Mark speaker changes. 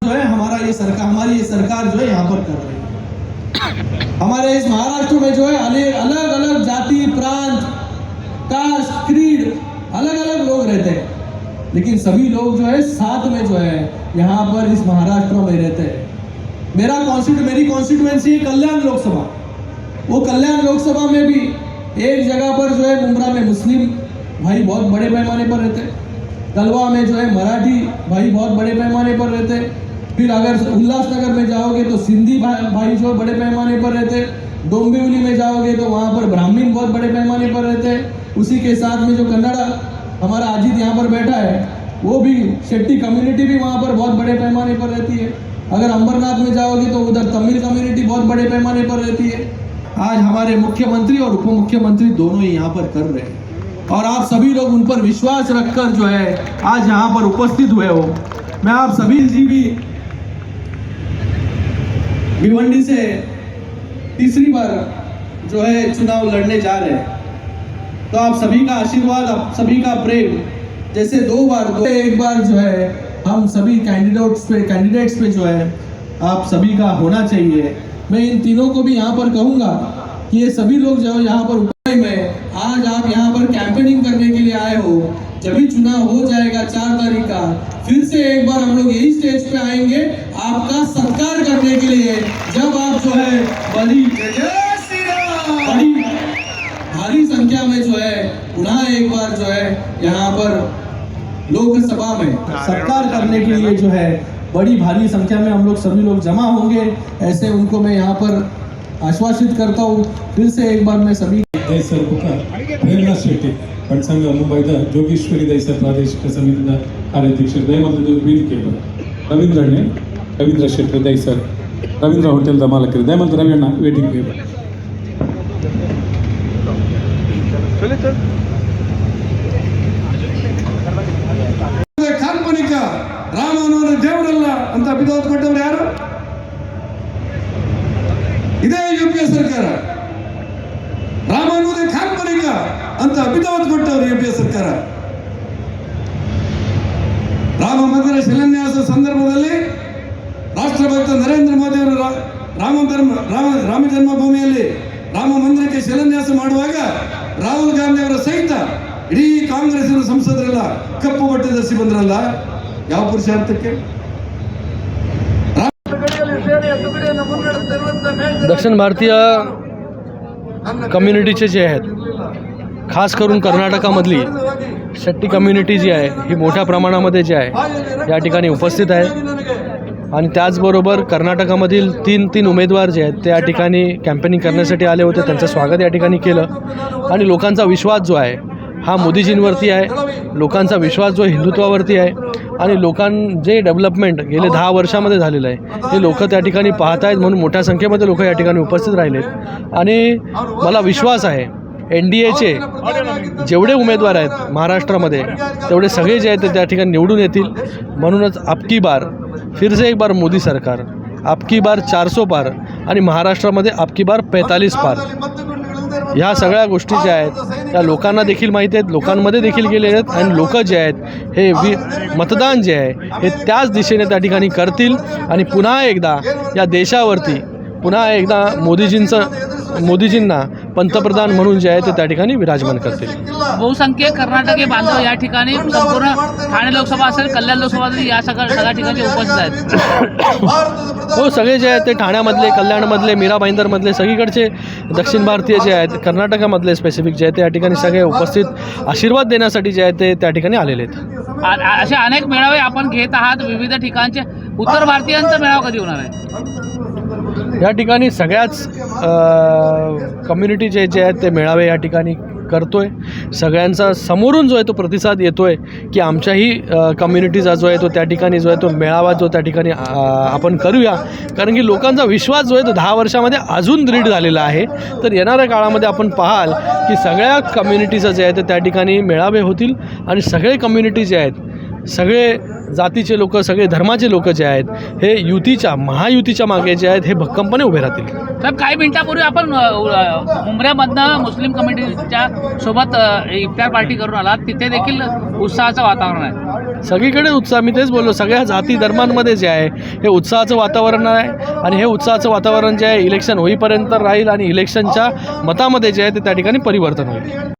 Speaker 1: जो है, हमारा ये सरकार, हमारी ये सरकार जो है यहाँ पर कर रही है। हमारे इस महाराष्ट्र में जो है अलग अलग जाति, प्रांत, कास्ट, क्रीड अलग अलग लोग रहते हैं। लेकिन सभी लोग जो है, साथ में जो है, यहाँ पर इस महाराष्ट्र में रहते हैं। मेरा कॉन्स्टिट्यू मेरी कॉन्स्टिट्यूएंसी है कल्याण लोकसभा। वो कल्याण लोकसभा में भी एक जगह पर जो है मुमरा में मुस्लिम भाई बहुत बड़े पैमाने पर रहते तलवा में जो है मराठी भाई बहुत बड़े पैमाने पर रहते फिर अगर उल्लासनगर में जाओगे तो सिंधी भाई भाई जो बड़े पैमाने पर रहते डोंबिवली में जाओगे तो वहाँ पर ब्राह्मीण बहुत बड़े पैमाने पर रहते हैं। उसी के साथ में जो कन्नड़ा हमारा अजीत यहाँ पर बैठा है, वो भी शेट्टी कम्युनिटी भी वहाँ पर बहुत बड़े पैमाने पर रहती है। अगर अंबरनाथ में जाओगे तो उधर तमिल कम्युनिटी बहुत बड़े पैमाने पर रहती है। आज हमारे मुख्यमंत्री और उप मुख्यमंत्री दोनों ही यहाँ पर कर रहे हैं। और आप सभी लोग उन पर विश्वास रखकर जो है आज यहाँ पर उपस्थित हुए हो। मैं आप सभी जी भी भिवंडी से तीसरी बार जो है चुनाव लड़ने जा रहे तो आप सभी का आशीर्वाद, आप सभी का प्रेम, जैसे दो बार, दो एक बार जो है हम सभी कैंडिडेट्स पे कैंडिडेट्स पे जो है आप सभी का होना चाहिए। मैं इन तीनों को भी यहाँ पर कहूँगा कि ये सभी लोग जो यहाँ पर उपाय में आज आप यहाँ पर कैंपेनिंग करने के लिए आए हो। जब भी चुनाव हो जाएगा चार तारीख का, फिर से एक बार हम लोग यही स्टेज पे आएँगे आपका सत्कार करने के लिए। जब आप जो है बड़ी बड़ी भारी संख्या में जो है, पुनः एक बार जो है, यहाँ पर लोकसभा में सत्कार करने के लिए जो है, बड़ी भारी संख्या में हम लोग सभी लोग जमा होंगे। ऐसे उनको मैं यहाँ पर आश्वासित करता हूँ। फिर से एक बार मैं सभी
Speaker 2: ದೈಸರ್ ಮುಖ ಪ್ರೇರಣಾ ಶೆಟ್ಟಿ ಪಟ್ಸಂಗ ಮುಂಬೈದ ಜೋಗೇಶ್ವರಿ ದೈಸರ್ ಪ್ರಾದೇಶಿಕ ಸಮಿತಿಯ ಕಾರ್ಯಾಧ್ಯಕ್ಷರು ದಯಮಾಡಿ ವೇದಿಕೆ. ರವೀಂದ್ರ ಅಣ್ಣೆ, ರವೀಂದ್ರ ಶೆಟ್ಟಿ ದೈಸರ್ ರವೀಂದ್ರ ಹೋಟೆಲ್ದ ಮಾಲಕರು ದಯಮಂತ್ರ ರವಿ ಅಣ್ಣ ವೇದಿಕೆ.
Speaker 3: ಕಾಲ್ಪನಿಕ ರಾಮನವರ ದೇವರಲ್ಲ ಅಂತ ಬಿದೋತ್ ಕೊಟ್ಟವ್ರು ಯಾರು ಇದೇ ಯುಪಿಎ ಸರ್ಕಾರ ರಾಮ ಅನ್ನೋದೇ ಕಾಲ್ಪನಿಕ ಅಂತ ಅಭಿದಾವತ್ ಕೊಟ್ಟವ್ರು ಯು ಪಿ ಎ ಸರ್ಕಾರ ರಾಮ ಮಂದಿರ ಶಿಲಾನ್ಯಾಸ ಸಂದರ್ಭದಲ್ಲಿ ರಾಷ್ಟ್ರಭಕ್ತ ನರೇಂದ್ರ ಮೋದಿ ಅವರು ರಾ- ರಾಮ ಧರ್ಮ ರಾಮ ರಾಮ ಜನ್ಮಭೂಮಿಯಲ್ಲಿ ರಾಮ ಮಂದಿರಕ್ಕೆ ಶಿಲಾನ್ಯಾಸ ಮಾಡುವಾಗ ರಾಹುಲ್ ಗಾಂಧಿ ಅವರ ಸಹಿತ ಇಡೀ ಕಾಂಗ್ರೆಸ್ಸಿನ ಸಂಸದರೆಲ್ಲ ಕಪ್ಪು ಬಟ್ಟೆ ಧರಿಸಿ ಬಂದ್ರಲ್ಲ ಯಾವ ಪುರುಷಾರ್ಥಕ್ಕೆ
Speaker 4: दक्षिण भारतीय कम्युनिटीचे जे आहेत खास करून कर्नाटकामधली शेट्टी कम्युनिटी जी आहे ही मोठ्या प्रमाणामध्ये जी आहे या ठिकाणी उपस्थित आहे. आणि त्याचबरोबर कर्नाटकामधील तीन तीन उमेदवार जे आहेत ते या ठिकाणी कॅम्पेनिंग करण्यासाठी आले होते. त्यांचं स्वागत या ठिकाणी केलं. आणि लोकांचा विश्वास जो आहे हा मोदीजींवरती आहे. लोकांचा विश्वास जो हिंदुत्वावरती आहे. आणि लोकां जे डेव्हलपमेंट गेले दहा वर्षामध्ये झालेलं आहे ते लोक त्या ठिकाणी पाहत आहेत म्हणून मोठ्या संख्येमध्ये लोक या ठिकाणी उपस्थित राहिलेत. आणि मला विश्वास आहे एन डी एचे जेवढे उमेदवार आहेत महाराष्ट्रामध्ये तेवढे सगळे जे आहेत ते त्या ठिकाणी निवडून येतील. म्हणूनच आपकी बार फिर से एक बार मोदी सरकार आपकी बार चारसो पार आणि महाराष्ट्रामध्ये आपकी बार पैतालीस पार ह्या सगळ्या गोष्टी ज्या आहेत त्या लोकांना देखील माहिती आहेत लोकांमध्ये देखील गेले आहेत आणि लोक जे आहेत हे वि मतदान जे आहे हे त्याच दिशेने त्या ठिकाणी करतील आणि पुन्हा एकदा या देशावरती पुन्हा एकदा मोदीजींचं मोदीजींना पंतप्रधान म्हणून जे आहे ते त्या ठिकाणी विराजमान करतील.
Speaker 5: बहुसंख्य कर्नाटकी बांधव या ठिकाणी संपूर्ण ठाणे लोकसभा असेल कल्याण लोकसभा असेल या सगळ्या सगळ्या ठिकाणी उपस्थित आहेत.
Speaker 4: हो सगळे जे आहेत ते ठाण्यामधले कल्याणमधले मीरा भाईंदरमधले सगळीकडचे दक्षिण भारतीय जे आहेत कर्नाटकामधले स्पेसिफिक जे आहेत ते या ठिकाणी सगळे उपस्थित आशीर्वाद देण्यासाठी जे आहेत ते त्या ठिकाणी आलेले आहेत.
Speaker 5: असे अनेक मेळावे आपण घेत आहात विविध ठिकाणचे. उत्तर भारतीयांचा मेळावा कधी होणार आहे?
Speaker 4: या ठिकाणी सगळ्याच कम्युनिटी जे जे आहेत ते मेळावे या ठिकाणी करतो आहे सगळ्यांचा समोरून जो आहे तो प्रतिसाद येतो आहे की आमच्याही कम्युनिटीचा जो आहे तो त्या ठिकाणी जो आहे तो मेळावा जो त्या ठिकाणी आपण करूया. कारण की लोकांचा विश्वास जो आहे तो दहा वर्षामध्ये अजून दृढ झालेला आहे. तर येणाऱ्या काळामध्ये आपण पाहाल की सगळ्या कम्युनिटीचं जे आहे ते त्या ठिकाणी मेळावे होतील आणि सगळे कम्युनिटी जे आहेत सगळे जातीचे लोक सगळे धर्माचे लोक जे आहेत हे युतीच्या महायुतीच्या मागे जे आहेत हे भक्कमपणे उभे राहतील.
Speaker 5: साहेब काही मिनिटापूर्वी आपण उमऱ्यामधनं मुस्लिम कमिटीच्या सोबत इफ्तार पार्टी करून आलात. तिथे देखील उत्साहाचं वातावरण आहे.
Speaker 4: सगळीकडे उत्साह मी तेच बोललो सगळ्या जाती धर्मांमध्ये जे आहे हे उत्साहाचं वातावरण आहे. आणि हे उत्साहाचं वातावरण जे आहे इलेक्शन होईपर्यंत राहील आणि इलेक्शनच्या मतामध्ये जे आहे ते त्या ठिकाणी परिवर्तन होईल.